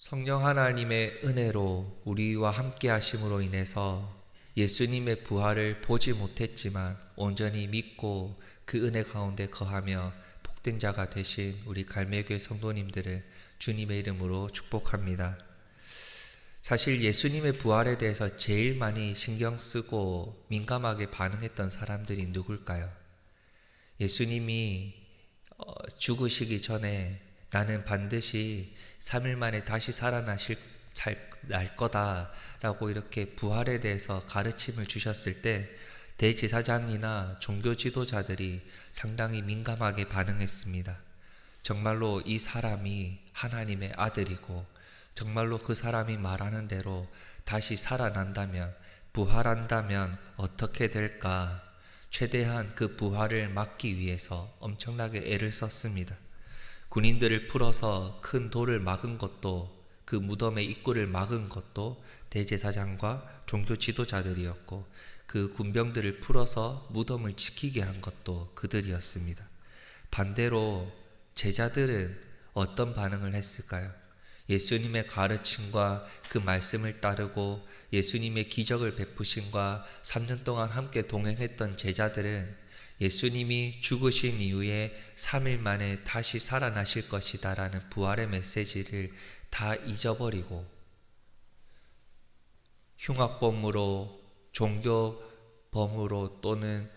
성령 하나님의 은혜로 우리와 함께 하심으로 인해서 예수님의 부활을 보지 못했지만 온전히 믿고 그 은혜 가운데 거하며 복된 자가 되신 우리 갈매교회 성도님들을 주님의 이름으로 축복합니다. 사실 예수님의 부활에 대해서 제일 많이 신경 쓰고 민감하게 반응했던 사람들이 누굴까요? 예수님이 어, 죽으시기 전에 나는 반드시 3일 만에 다시 살아나실 살, 날 거다라고 이렇게 부활에 대해서 가르침을 주셨을 때 대제사장이나 종교 지도자들이 상당히 민감하게 반응했습니다. 정말로 이 사람이 하나님의 아들이고 정말로 그 사람이 말하는 대로 다시 살아난다면 부활한다면 어떻게 될까? 최대한 그 부활을 막기 위해서 엄청나게 애를 썼습니다. 군인들을 풀어서 큰 돌을 막은 것도 그 무덤의 입구를 막은 것도 대제사장과 종교 지도자들이었고 그 군병들을 풀어서 무덤을 지키게 한 것도 그들이었습니다. 반대로 제자들은 어떤 반응을 했을까요? 예수님의 가르침과 그 말씀을 따르고 예수님의 기적을 베푸심과 3년 동안 함께 동행했던 제자들은 예수님이 죽으신 이후에 3일 만에 다시 살아나실 것이다 라는 부활의 메시지를 다 잊어버리고 흉악범으로 종교범으로 또는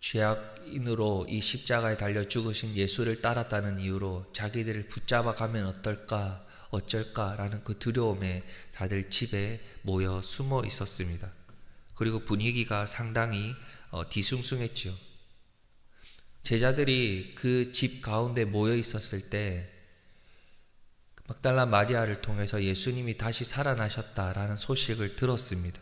죄악인으로 이 십자가에 달려 죽으신 예수를 따랐다는 이유로 자기들을 붙잡아 가면 어떨까 어쩔까라는 그 두려움에 다들 집에 모여 숨어 있었습니다. 그리고 분위기가 상당히 어, 뒤숭숭했지요. 제자들이 그 집 가운데 모여 있었을 때 막달라 마리아를 통해서 예수님이 다시 살아나셨다라는 소식을 들었습니다.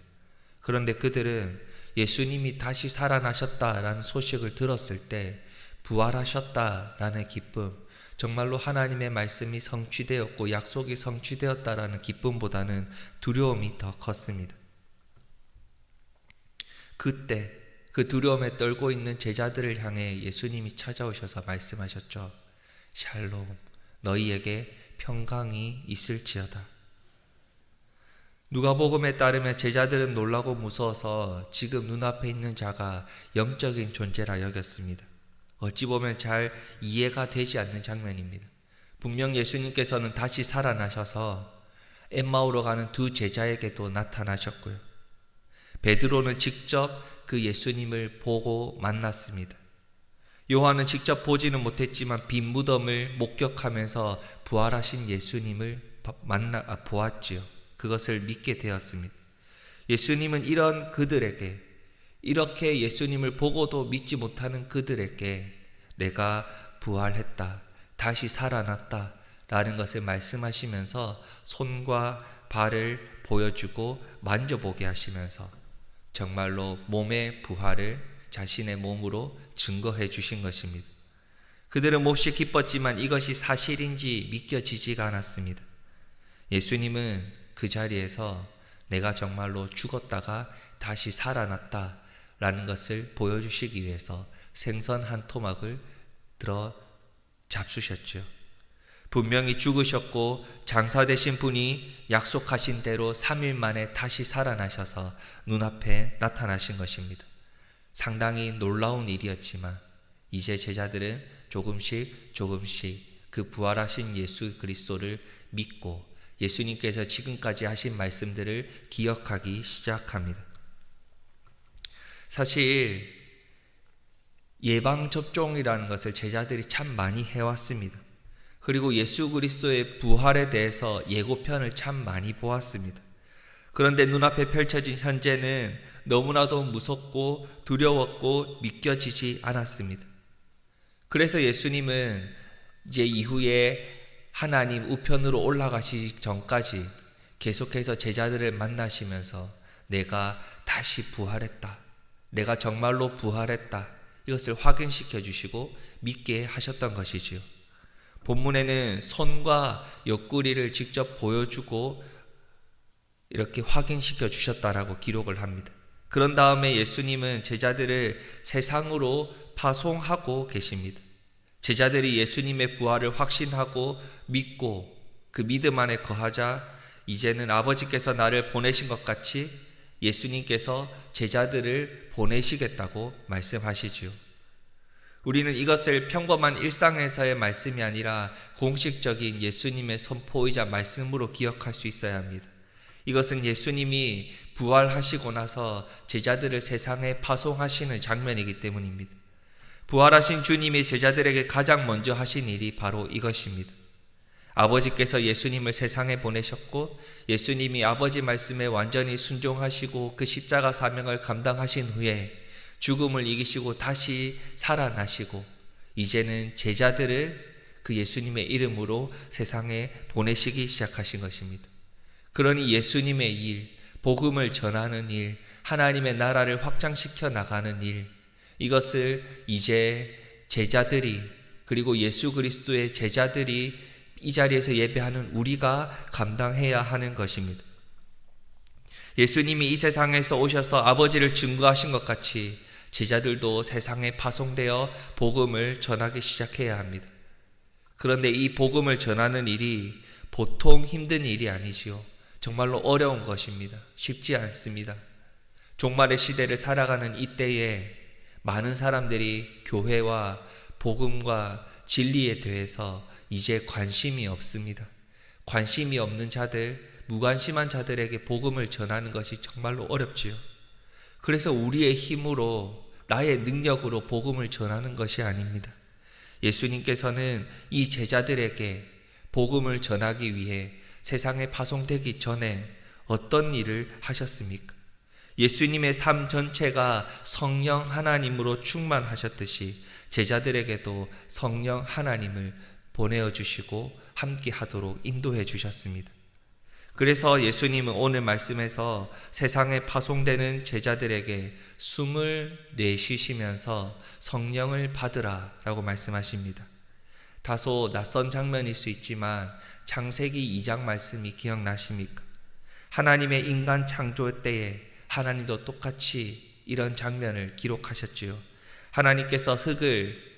그런데 그들은 예수님이 다시 살아나셨다라는 소식을 들었을 때 부활하셨다라는 기쁨, 정말로 하나님의 말씀이 성취되었고 약속이 성취되었다라는 기쁨보다는 두려움이 더 컸습니다. 그때 그 두려움에 떨고 있는 제자들을 향해 예수님이 찾아오셔서 말씀하셨죠. 샬롬, 너희에게 평강이 있을지어다. 누가복음에 따르면 제자들은 놀라고 무서워서 지금 눈앞에 있는 자가 영적인 존재라 여겼습니다. 어찌 보면 잘 이해가 되지 않는 장면입니다. 분명 예수님께서는 다시 살아나셔서 엠마오로 가는 두 제자에게도 나타나셨고요. 베드로는 직접 그 예수님을 보고 만났습니다. 요한은 직접 보지는 못했지만 빈 무덤을 목격하면서 부활하신 예수님을 만나 아, 보았지요. 그것을 믿게 되었습니다. 예수님은 이런 그들에게 이렇게 예수님을 보고도 믿지 못하는 그들에게 내가 부활했다, 다시 살아났다 라는 것을 말씀하시면서 손과 발을 보여주고 만져보게 하시면서 정말로 몸의 부활을 자신의 몸으로 증거해 주신 것입니다. 그들은 몹시 기뻤지만 이것이 사실인지 믿겨지지가 않았습니다. 예수님은 그 자리에서 내가 정말로 죽었다가 다시 살아났다 라는 것을 보여주시기 위해서 생선 한 토막을 들어 잡수셨죠. 분명히 죽으셨고 장사되신 분이 약속하신 대로 3일 만에 다시 살아나셔서 눈앞에 나타나신 것입니다. 상당히 놀라운 일이었지만 이제 제자들은 조금씩 조금씩 그 부활하신 예수 그리스도를 믿고 예수님께서 지금까지 하신 말씀들을 기억하기 시작합니다. 사실 예방 접종이라는 것을 제자들이 참 많이 해왔습니다. 그리고 예수 그리스도의 부활에 대해서 예고편을 참 많이 보았습니다. 그런데 눈앞에 펼쳐진 현재는 너무나도 무섭고 두려웠고 믿겨지지 않았습니다. 그래서 예수님은 이제 이후에 하나님 우편으로 올라가시기 전까지 계속해서 제자들을 만나시면서 내가 다시 부활했다. 내가 정말로 부활했다. 이것을 확인시켜 주시고 믿게 하셨던 것이지요. 본문에는 손과 옆구리를 직접 보여주고 이렇게 확인시켜 주셨다라고 기록을 합니다. 그런 다음에 예수님은 제자들을 세상으로 파송하고 계십니다. 제자들이 예수님의 부활을 확신하고 믿고 그 믿음 안에 거하자 이제는 아버지께서 나를 보내신 것 같이 예수님께서 제자들을 보내시겠다고 말씀하시지요. 우리는 이것을 평범한 일상에서의 말씀이 아니라 공식적인 예수님의 선포이자 말씀으로 기억할 수 있어야 합니다. 이것은 예수님이 부활하시고 나서 제자들을 세상에 파송하시는 장면이기 때문입니다. 부활하신 주님이 제자들에게 가장 먼저 하신 일이 바로 이것입니다. 아버지께서 예수님을 세상에 보내셨고 예수님이 아버지 말씀에 완전히 순종하시고 그 십자가 사명을 감당하신 후에 죽음을 이기시고 다시 살아나시고 이제는 제자들을 그 예수님의 이름으로 세상에 보내시기 시작하신 것입니다. 그러니 예수님의 일, 복음을 전하는 일, 하나님의 나라를 확장시켜 나가는 일, 이것을 이제 제자들이 그리고 예수 그리스도의 제자들이 이 자리에서 예배하는 우리가 감당해야 하는 것입니다. 예수님이 이 세상에서 오셔서 아버지를 증거하신 것 같이 제자들도 세상에 파송되어 복음을 전하기 시작해야 합니다. 그런데 이 복음을 전하는 일이 보통 힘든 일이 아니지요. 정말로 어려운 것입니다. 쉽지 않습니다. 종말의 시대를 살아가는 이때에 많은 사람들이 교회와 복음과 진리에 대해서 이제 관심이 없습니다. 관심이 없는 자들, 무관심한 자들에게 복음을 전하는 것이 정말로 어렵지요. 그래서 우리의 힘으로 나의 능력으로 복음을 전하는 것이 아닙니다. 예수님께서는 이 제자들에게 복음을 전하기 위해 세상에 파송되기 전에 어떤 일을 하셨습니까? 예수님의 삶 전체가 성령 하나님으로 충만하셨듯이 제자들에게도 성령 하나님을 보내어 주시고 함께 하도록 인도해 주셨습니다. 그래서 예수님은 오늘 말씀에서 세상에 파송되는 제자들에게 숨을 내쉬시면서 성령을 받으라 라고 말씀하십니다. 다소 낯선 장면일 수 있지만 창세기 2장 말씀이 기억나십니까? 하나님의 인간 창조 때에 하나님도 똑같이 이런 장면을 기록하셨지요. 하나님께서 흙을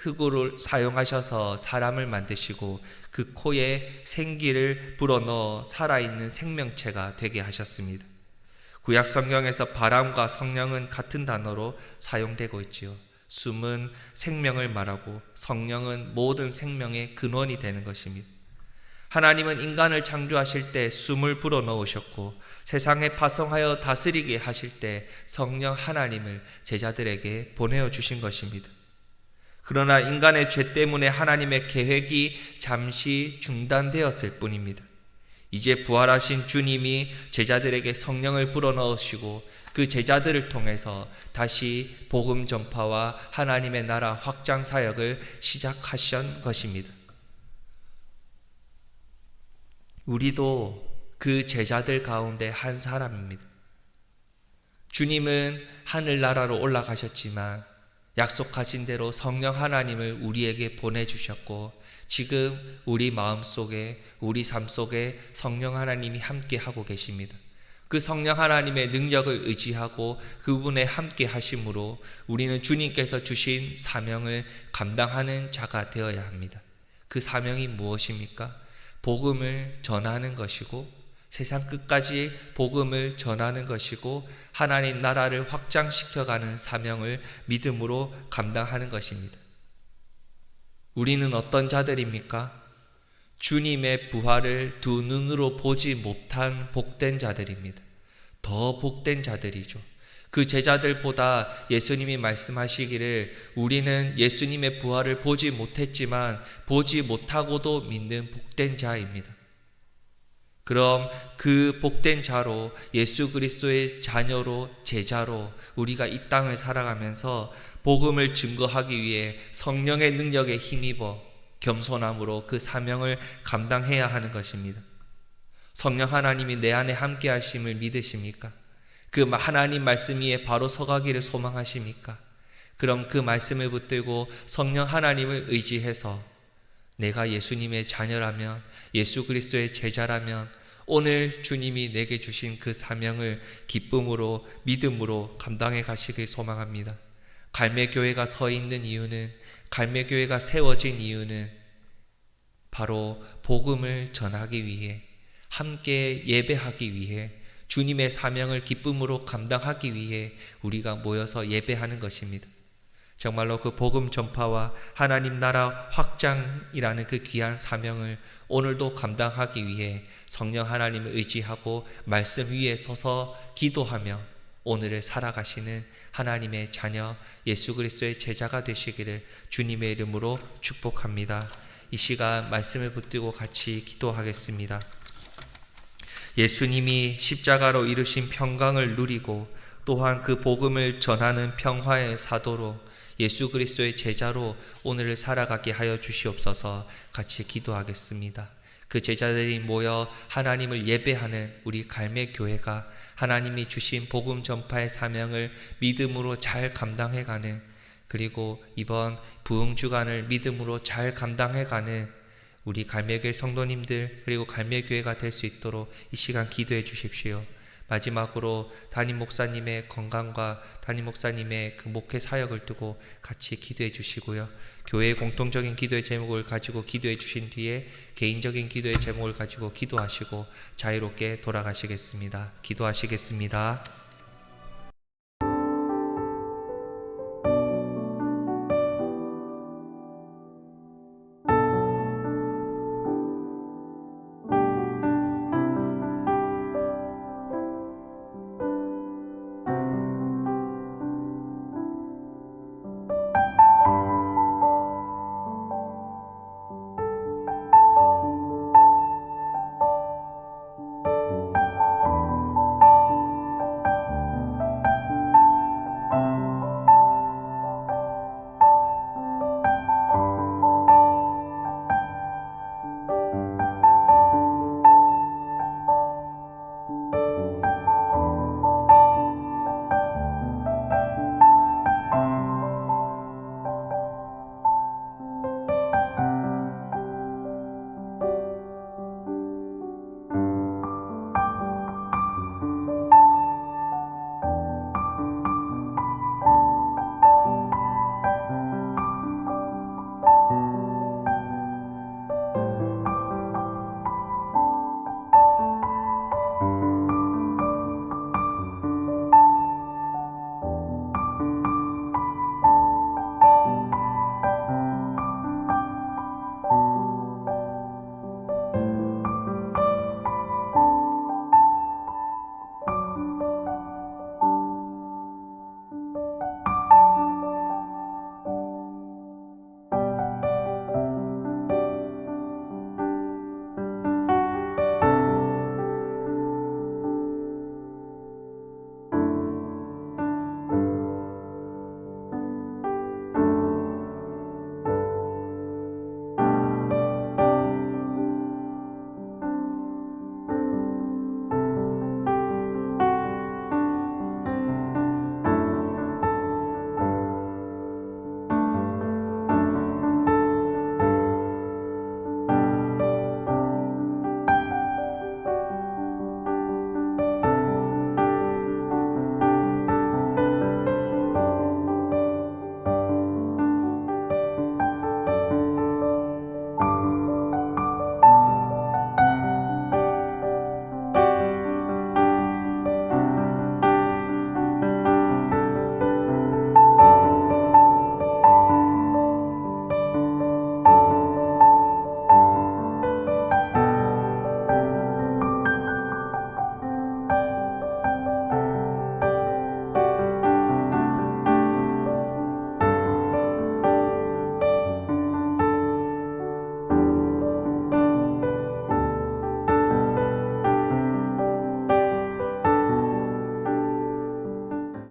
흙을 사용하셔서 사람을 만드시고 그 코에 생기를 불어넣어 살아있는 생명체가 되게 하셨습니다. 구약 성경에서 바람과 성령은 같은 단어로 사용되고 있지요. 숨은 생명을 말하고 성령은 모든 생명의 근원이 되는 것입니다. 하나님은 인간을 창조하실 때 숨을 불어넣으셨고 세상에 파송하여 다스리게 하실 때 성령 하나님을 제자들에게 보내어 주신 것입니다. 그러나 인간의 죄 때문에 하나님의 계획이 잠시 중단되었을 뿐입니다. 이제 부활하신 주님이 제자들에게 성령을 불어넣으시고 그 제자들을 통해서 다시 복음 전파와 하나님의 나라 확장 사역을 시작하신 것입니다. 우리도 그 제자들 가운데 한 사람입니다. 주님은 하늘나라로 올라가셨지만 약속하신 대로 성령 하나님을 우리에게 보내주셨고 지금 우리 마음 속에 우리 삶 속에 성령 하나님이 함께 하고 계십니다. 그 성령 하나님의 능력을 의지하고 그분의 함께 하심으로 우리는 주님께서 주신 사명을 감당하는 자가 되어야 합니다. 그 사명이 무엇입니까? 복음을 전하는 것이고 세상 끝까지 복음을 전하는 것이고 하나님 나라를 확장시켜가는 사명을 믿음으로 감당하는 것입니다. 우리는 어떤 자들입니까? 주님의 부활을 두 눈으로 보지 못한 복된 자들입니다. 더 복된 자들이죠. 그 제자들보다 예수님이 말씀하시기를 우리는 예수님의 부활을 보지 못했지만 보지 못하고도 믿는 복된 자입니다. 그럼 그 복된 자로 예수 그리스도의 자녀로 제자로 우리가 이 땅을 살아가면서 복음을 증거하기 위해 성령의 능력에 힘입어 겸손함으로 그 사명을 감당해야 하는 것입니다. 성령 하나님이 내 안에 함께 하심을 믿으십니까? 그 하나님 말씀 위에 바로 서가기를 소망하십니까? 그럼 그 말씀을 붙들고 성령 하나님을 의지해서 내가 예수님의 자녀라면 예수 그리스도의 제자라면 오늘 주님이 내게 주신 그 사명을 기쁨으로 믿음으로 감당해 가시길 소망합니다. 갈매교회가 서 있는 이유는 갈매교회가 세워진 이유는 바로 복음을 전하기 위해 함께 예배하기 위해 주님의 사명을 기쁨으로 감당하기 위해 우리가 모여서 예배하는 것입니다. 정말로 그 복음 전파와 하나님 나라 확장이라는 그 귀한 사명을 오늘도 감당하기 위해 성령 하나님을 의지하고 말씀 위에 서서 기도하며 오늘을 살아가시는 하나님의 자녀 예수 그리스도의 제자가 되시기를 주님의 이름으로 축복합니다. 이 시간 말씀을 붙들고 같이 기도하겠습니다. 예수님이 십자가로 이루신 평강을 누리고 또한 그 복음을 전하는 평화의 사도로 예수 그리스도의 제자로 오늘을 살아가게 하여 주시옵소서 같이 기도하겠습니다. 그 제자들이 모여 하나님을 예배하는 우리 갈매 교회가 하나님이 주신 복음 전파의 사명을 믿음으로 잘 감당해 가는 그리고 이번 부흥 주간을 믿음으로 잘 감당해 가는 우리 갈매교회 성도님들 그리고 갈매교회가 될 수 있도록 이 시간 기도해 주십시오. 마지막으로 담임 목사님의 건강과 담임 목사님의 그 목회 사역을 두고 같이 기도해 주시고요. 교회의 공통적인 기도의 제목을 가지고 기도해 주신 뒤에 개인적인 기도의 제목을 가지고 기도하시고 자유롭게 돌아가시겠습니다. 기도하시겠습니다.